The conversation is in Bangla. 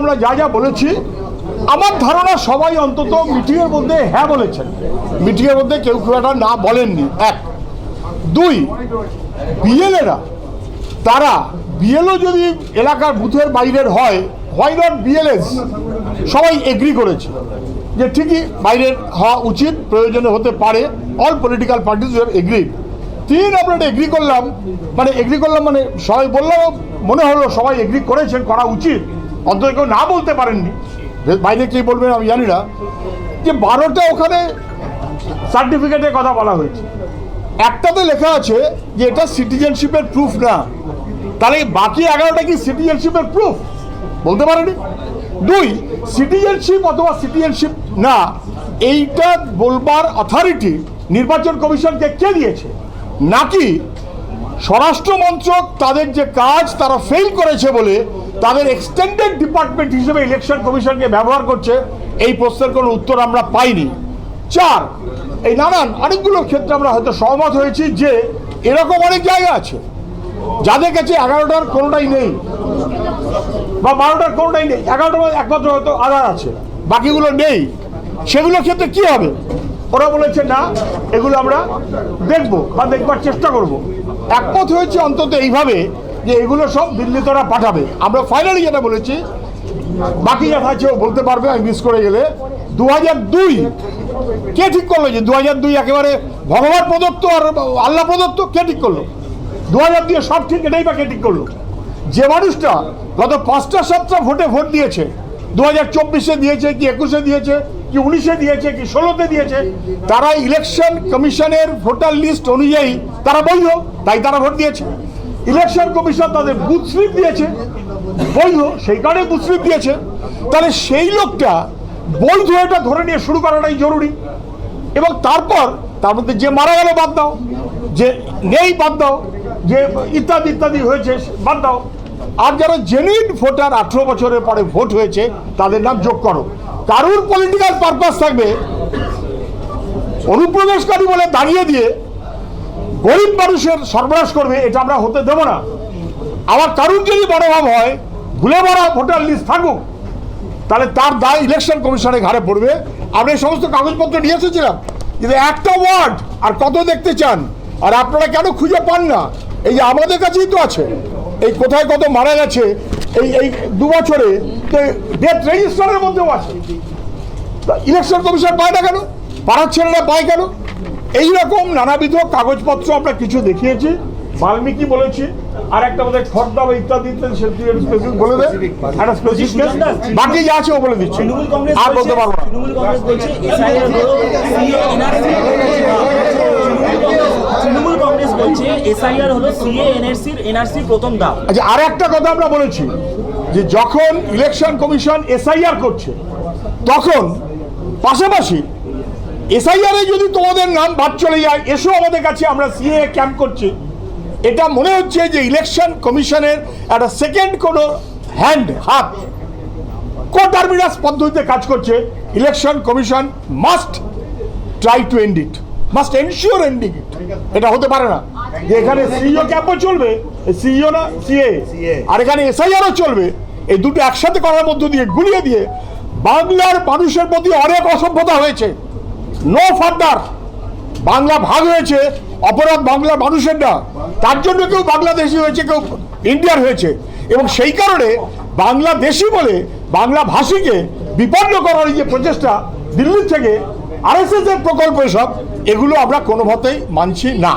আমরা যা যা বলেছি, আমার ধারণা সবাই অন্তত মিটিংয়ের মধ্যে হ্যাঁ বলেছেন। মিটিংয়ের মধ্যে কেউ কেউ একটা না বলেননি। এক। দুই, বিএলএরা, তারা বিএলও যদি এলাকার বুথের বাইরের হয় হোয়াই নট বিএলএস? সবাই এগ্রি করেছে যে ঠিকই বাইরের হওয়া উচিত প্রয়োজনে হতে পারে অল পলিটিক্যাল পার্টিস এগ্রি তিন, আমরা এগ্রি করলাম। মানে এগ্রি করলাম মানে সবাই বললাম, মনে হলো সবাই এগ্রি করেছেন, করা উচিত। অন্তত কেউ না বলতে পারেননি। বাইরে কে বলবেন আমি জানি না। যে বারোটা ওখানে সার্টিফিকেটের কথা বলা হয়েছে। একটাতে লেখা আছে যে এটা সিটিজেনশিপের প্রুফ না। তাহলে বাকি এগারোটা কি সিটিজেনশিপের প্রুফ বলতে পারেনি? দুই সিটিজেনশিপ অথবা সিটিজেনশিপ না, এইটা বলবার অথরিটি নির্বাচন কমিশনকে কে দিয়েছে? নাকি স্বরাষ্ট্র মন্ত্রক তাদের যে কাজ তারা ফেল করেছে বলে তাদের এক্সটেন্ডেড ডিপার্টমেন্ট হিসেবে ইলেকশন কমিশনকে ব্যবহার করছে, এই প্রশ্নের কোনো উত্তর আমরা পাইনি। চার, এই নানান অনেকগুলো ক্ষেত্রে আমরা হয়তো সহমত হয়েছি যে এরকম অনেক জায়গা আছে। যাদের কাছে এগারোটার কোনোটাই নেই। বা বারোটার কোনোটাই নেই। এগারোটার একমাত্র হয়তো আধার আছে। বাকিগুলো নেই। সেগুলোর ক্ষেত্রে কি হবে? ওরা বলেছে, না, এগুলো আমরা দেখব বা দেখবার চেষ্টা করব। একমত হয়েছে অন্তত এইভাবে যে এগুলো সব দিল্লি তোরা পাঠাবে। আমরা ফাইনালি যেটা বলেছি, বাকি যা আছে ও বলতে পারবে, আমি মিস করে গেলে। দু হাজার দুই, কে ঠিক করল যে দু হাজার দুই একেবারে ভগবান প্রদত্ত আর আল্লাহ প্রদত্ত কে ঠিক করল? দু হাজার দুই সব ঠিক, এটাই বা কে ঠিক করল? যে মানুষটা গত পাঁচটা সাতটা ভোটে ভোট দিয়েছে দু হাজার চব্বিশে দিয়েছে কি একুশে দিয়েছে কি উনিশে দিয়েছে, কি ষোলোতে দিয়েছে? তারা ইলেকশন কমিশনের ভোটার লিস্ট অনুযায়ী তারা বৈধ, তাই তারা ভোট দিয়েছে। ইলেকশন কমিশন তাদের বুথ স্লিপ দিয়েছে, বৈধ, সেই কারণে বুথ স্লিপ দিয়েছে। তাহলে সেই লোকটা বৈধ এটা ধরে নিয়ে শুরু করাটাই জরুরি। এবং তারপর তার মধ্যে যে মারা গেল বাদ দাও, যে নেই বাদ দাও, যে ইত্যাদি ইত্যাদি হয়েছে বাদ দাও। আর যারা জেনুইন ভোটার আঠেরো বছরের পরে ভোট হয়েছে, তাদের নাম যোগ করো। কারুর পলিটিক্যাল পারপাস থাকবে, অনুপ্রবেশকারী বলে দাঁড়িয়ে দিয়ে গরিব মানুষের সর্বনাশ করবে, এটা আমরা হতে দেব না। আবার কারুর যদি মনোভাব হয়, ভুলে ভরা ভোটার লিস্ট থাকুক, তাহলে তার দায় ইলেকশন কমিশনের ঘাড়ে পড়বে। আমরা এই সমস্ত কাগজপত্র নিয়ে এসেছিলাম, কিন্তু একটা ওয়ার্ড আর কত দেখতে চান? আর আপনারা কেন খুঁজে পান না? এই যে আমাদের কাছেই তো আছে। এই কোথায় কত মারা গেছে এই এই দু বছরে তো ডেথ রেজিস্টারের মধ্যেও আছে। ইলেকশন কমিশন পায় না কেন? পাড়ার ছেলেরা পায় কেন? এইরকম নানাবিধ কাগজপত্র আমরা কিছু দেখিয়েছি। বাল্মীকি বলেছি আর একটা বোধহয় খর্দা বা ইত্যাদি বলে দে। একটা। বাকি যা আছে ও বলে দিচ্ছি। তৃণমূল কংগ্রেস আর বলতে পারব না। তৃণমূল কংগ্রেস বলছে এসআইআর হলো সিএ এনআরসির প্রথম ধাপ আচ্ছা আর একটা কথা আমরা বলেছি, যে যখন ইলেকশন কমিশন এসআইআর করছে, তখন পাশাপাশি এসআইআর যদি তোমাদের নাম বাদ চলে যায়, এসো আমাদের কাছে, আমরা সিএ ক্যাম্প করছি। এটা মনে হচ্ছে যে ইলেকশন কমিশনের একটা সেকেন্ড কোনো হ্যান্ড হাত, কোটারমিনাস পদ্ধতিতে কাজ করছে election commission must try to end it must ensure ending it এটা হতে পারে না। যে এখানে সিইও ক্যাম্পও চলবে? সিইও না? সিএ আর এখানে এসআইআরও চলবে। এই দুটো একসাথে করার মধ্য দিয়ে গুলিয়ে দিয়ে বাংলার মানুষের প্রতি অনেক অসভ্যতা হয়েছে। নো ফার্দার বাংলা ভাগ হয়েছে। অপরাধ বাংলার মানুষের না। তার জন্য কেউ বাংলাদেশি হয়েছে কেউ ইন্ডিয়ার হয়েছে। এবং সেই কারণে বাংলাদেশি বলে বাংলা ভাষীকে বিপন্ন করার এই যে প্রচেষ্টা দিল্লি থেকে আরএসএস এর প্রকল্প সব এগুলো আমরা কোনোভাবেই মানছি না।